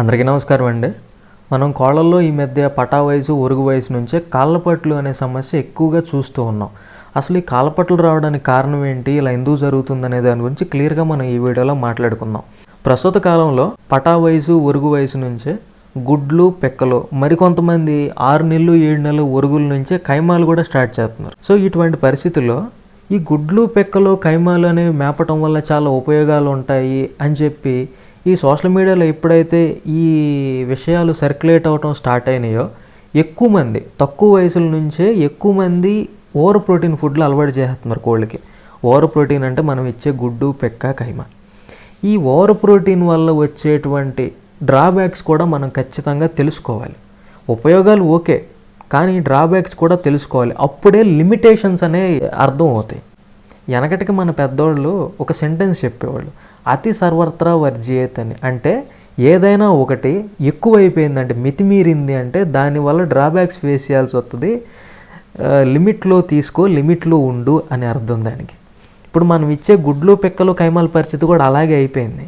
అందరికీ నమస్కారం అండి. మనం కోళ్ళల్లో ఈ మధ్య పటా వయసు ఒరుగు వయసు నుంచే కాళ్ళపట్లు అనే సమస్య ఎక్కువగా చూస్తూ ఉన్నాం. అసలు ఈ కాళ్ళపట్లు రావడానికి కారణం ఏంటి ఇలా ఎందుకు జరుగుతుంది అనే దాని గురించి క్లియర్గా మనం ఈ వీడియోలో మాట్లాడుకుందాం. ప్రస్తుత కాలంలో పటా వయసు ఒరుగు వయసు నుంచే గుడ్లు పెక్కలు మరికొంతమంది ఆరు నెలలు ఏడు నెలలు ఒరుగుల నుంచే కైమాలు కూడా స్టార్ట్ చేస్తున్నారు. సో ఇటువంటి పరిస్థితుల్లో ఈ గుడ్లు పెక్కలు కైమాలు అనేవి మేపటం వల్ల చాలా ఉపయోగాలు ఉంటాయి అని చెప్పి ఈ సోషల్ మీడియాలో ఎప్పుడైతే ఈ విషయాలు సర్క్యులేట్ అవ్వటం స్టార్ట్ అయినాయో ఎక్కువ మంది తక్కువ వయసుల నుంచే ఎక్కువ మంది ఓవర్ ప్రోటీన్ ఫుడ్లు అలవాటు చేస్తున్నారు కోళ్ళకి. ఓవర్ ప్రోటీన్ అంటే మనం ఇచ్చే గుడ్డు పెక్క కైమా. ఈ ఓవర్ ప్రోటీన్ వల్ల వచ్చేటువంటి డ్రాబ్యాక్స్ కూడా మనం ఖచ్చితంగా తెలుసుకోవాలి. ఉపయోగాలు ఓకే కానీ డ్రాబ్యాక్స్ కూడా తెలుసుకోవాలి. అప్పుడే లిమిటేషన్స్ అనే అర్థం అవుతాయి. వెనకటికి మన పెద్దోళ్ళు ఒక సెంటెన్స్ చెప్పేవాళ్ళు. అతి సర్వత్రా వర్జియేత్ అని అంటే ఏదైనా ఒకటి ఎక్కువైపోయిందంటే మితిమీరింది అంటే దానివల్ల డ్రాబ్యాక్స్ ఫేస్ చేయాల్సి వస్తుంది లిమిట్లో తీసుకో లిమిట్లో ఉండు అని అర్థం దానికి. ఇప్పుడు మనం ఇచ్చే గుడ్లు పెక్కలు కైమాల పరిస్థితి కూడా అలాగే అయిపోయింది.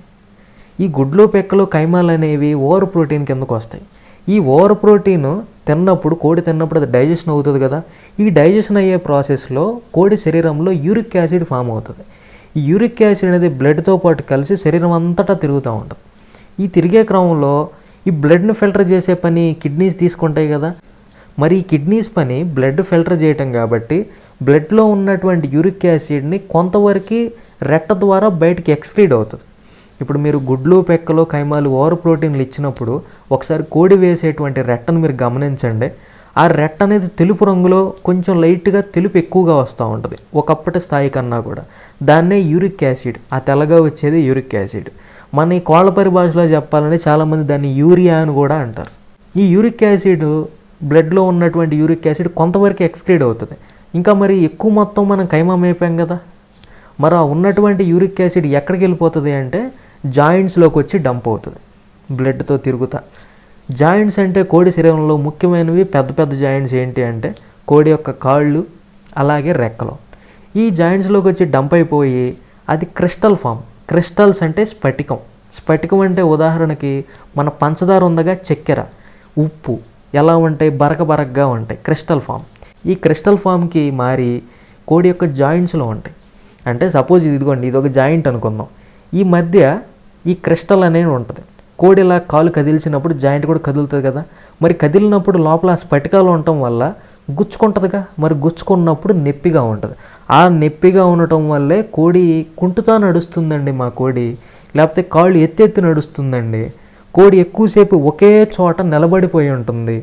ఈ గుడ్లు పెక్కలు కైమాలు అనేవి ఓవర్ ప్రోటీన్ కిందకు వస్తాయి. ఈ ఓవర్ ప్రోటీన్ తిన్నప్పుడు కోడి తిన్నప్పుడు అది డైజెషన్ అవుతుంది కదా. ఈ డైజెషన్ అయ్యే ప్రాసెస్లో కోడి శరీరంలో యూరిక్ యాసిడ్ ఫామ్ అవుతుంది. ఈ యూరిక్ యాసిడ్ అనేది బ్లడ్తో పాటు కలిసి శరీరం అంతటా తిరుగుతూ ఉంటుంది. ఈ తిరిగే క్రమంలో ఈ బ్లడ్ని ఫిల్టర్ చేసే పని కిడ్నీస్ తీసుకుంటాయి కదా. మరి ఈ కిడ్నీస్ పని బ్లడ్ ఫిల్టర్ చేయటం కాబట్టి బ్లడ్లో ఉన్నటువంటి యూరిక్ యాసిడ్ని కొంతవరకు రెట్ట ద్వారా బయటికి ఎక్స్క్రీడ్ అవుతుంది. ఇప్పుడు మీరు గుడ్లు పెక్కలు కైమాలు ఓవర్ ప్రోటీన్లు ఇచ్చినప్పుడు ఒకసారి కోడి వేసేటువంటి రెట్టను మీరు గమనించండి. ఆ రెట్ట అనేది తెలుపు రంగులో కొంచెం లైట్గా తెలుపు ఎక్కువగా వస్తూ ఉంటుంది. ఒకప్పటి స్థాయి కన్నా కూడా. దాన్నే యూరిక్ యాసిడ్. ఆ తెల్లగా వచ్చేది యూరిక్ యాసిడ్. మన ఈ కోళ్ళ పరిభాషలో చెప్పాలంటే చాలామంది దాన్ని యూరియా అని కూడా అంటారు. ఈ యూరిక్ యాసిడ్ బ్లడ్లో ఉన్నటువంటి యూరిక్ యాసిడ్ కొంతవరకు ఎక్స్క్రీడ్ అవుతుంది. ఇంకా మరి ఎక్కువ మొత్తం మనం కైమా మేపాం కదా. మరి ఆ ఉన్నటువంటి యూరిక్ యాసిడ్ ఎక్కడికి వెళ్ళిపోతుంది అంటే జాయింట్స్లోకి వచ్చి డంప్ అవుతుంది. బ్లడ్తో తిరుగుతా. జాయింట్స్ అంటే కోడి శరీరంలో ముఖ్యమైనవి పెద్ద పెద్ద జాయింట్స్ ఏంటి అంటే కోడి యొక్క కాళ్ళు అలాగే రెక్కలు. ఈ జాయింట్స్లోకి వచ్చి డంప్ అయిపోయి అది క్రిస్టల్ ఫామ్. క్రిస్టల్స్ అంటే స్ఫటికం. స్ఫటికం అంటే ఉదాహరణకి మన పంచదార ఉందగా చక్కెర. ఉప్పు. ఎలా ఉంటాయి? బరక బరకగా ఉంటాయి. Crystal form. ఈ క్రిస్టల్ ఫామ్కి మారి కోడి యొక్క జాయింట్స్లో ఉంటాయి. అంటే సపోజ్ ఇదిగోండి ఇది ఒక జాయింట్ అనుకుందాం. ఈ మధ్య ఈ క్రిస్టల్ అనేది ఉంటుంది. కోడి ఇలా కాలు కదిల్చినప్పుడు జాయింట్ కూడా కదులుతుంది కదా. మరి కదిలినప్పుడు లోపల ఆ స్ఫటికాలు ఉండటం వల్ల గుచ్చుకుంటుందిగా. మరి గుచ్చుకున్నప్పుడు నొప్పిగా ఉంటుంది. ఆ నొప్పిగా ఉండటం వల్లే కోడి కుంటుతా నడుస్తుందండి మా కోడి. లేకపోతే కాళ్ళు ఎత్తెత్తి నడుస్తుందండి. కోడి ఎక్కువసేపు ఒకే చోట నిలబడిపోయి ఉంటుంది.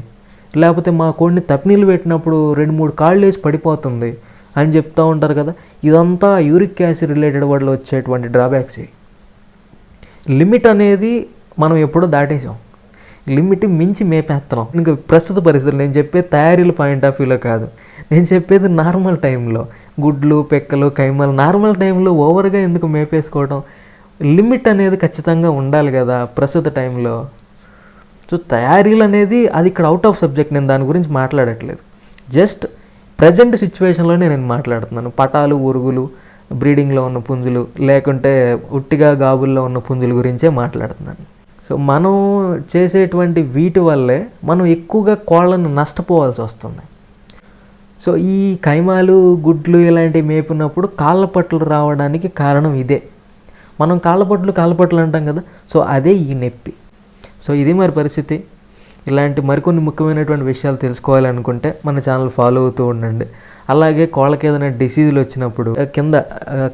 లేకపోతే మా కోడిని తప్పినీళ్ళు పెట్టినప్పుడు రెండు మూడు కాళ్ళు వేసి పడిపోతుంది అని చెప్తూ ఉంటారు కదా. ఇదంతా యూరిక్ యాసిడ్ రిలేటెడ్ వల్ల వచ్చేటువంటి డ్రాబ్యాక్స్. లిమిట్ అనేది మనం ఎప్పుడో దాటేసాం లిమిట్ మించి మేపేస్తున్నాం ఇంకా ప్రస్తుత పరిస్థితులు నేను చెప్పే తయారీల పాయింట్ ఆఫ్ వ్యూలో కాదు. నేను చెప్పేది నార్మల్ టైంలో. గుడ్లు పెక్కలు కైమలు నార్మల్ టైంలో ఓవర్గా ఎందుకు మేపేసుకోవడం లిమిట్ అనేది ఖచ్చితంగా ఉండాలి కదా ప్రస్తుత టైంలో. సో తయారీలు అనేది అది ఇక్కడ అవుట్ ఆఫ్ సబ్జెక్ట్ నేను దాని గురించి మాట్లాడట్లేదు. జస్ట్ ప్రజెంట్ సిచ్యువేషన్లోనే నేను మాట్లాడుతున్నాను. పటాలు ఉరుగులు బ్రీడింగ్లో ఉన్న పుంజులు లేకుంటే ఉట్టిగా గాబుల్లో ఉన్న పుంజుల గురించే మాట్లాడుతున్నాను. సో మనం చేసేటువంటి వీటి వల్లే మనం ఎక్కువగా కోళ్ళను నష్టపోవాల్సి వస్తుంది. సో ఈ కైమాలు గుడ్లు ఇలాంటివి మేపినప్పుడు కాళ్ళపట్లు రావడానికి కారణం ఇదే. మనం కాళ్ళపట్లు కాళ్ళపట్లు అంటాం కదా సో అదే ఈ నొప్పి. సో ఇది మరి పరిస్థితి. ఇలాంటి మరికొన్ని ముఖ్యమైనటువంటి విషయాలు తెలుసుకోవాలనుకుంటే మన ఛానల్ ఫాలో అవుతూ ఉండండి. అలాగే కోళ్ళకి ఏదైనా డిసీజులు వచ్చినప్పుడు కింద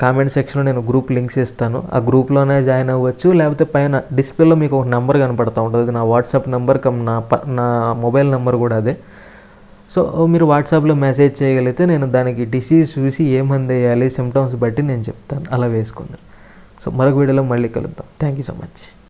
కామెంట్ సెక్షన్లో నేను గ్రూప్ లింక్స్ ఇస్తాను ఆ గ్రూప్లోనే జాయిన్ అవ్వచ్చు. లేకపోతే పైన డిస్ప్లేలో మీకు ఒక నెంబర్ కనపడతా ఉంటుంది. నా వాట్సాప్ నెంబర్ కమ్ నా ప నా మొబైల్ నెంబర్ కూడా అదే. సో మీరు వాట్సాప్లో మెసేజ్ చేయగలిగితే నేను దానికి డిసీజ్ చూసి ఏ మంది వేయాలి సిమ్టమ్స్ బట్టి నేను చెప్తాను. అలా వేసుకున్నాను సో మరొక వీడియోలో మళ్ళీ కలుద్దాం. Thank you so much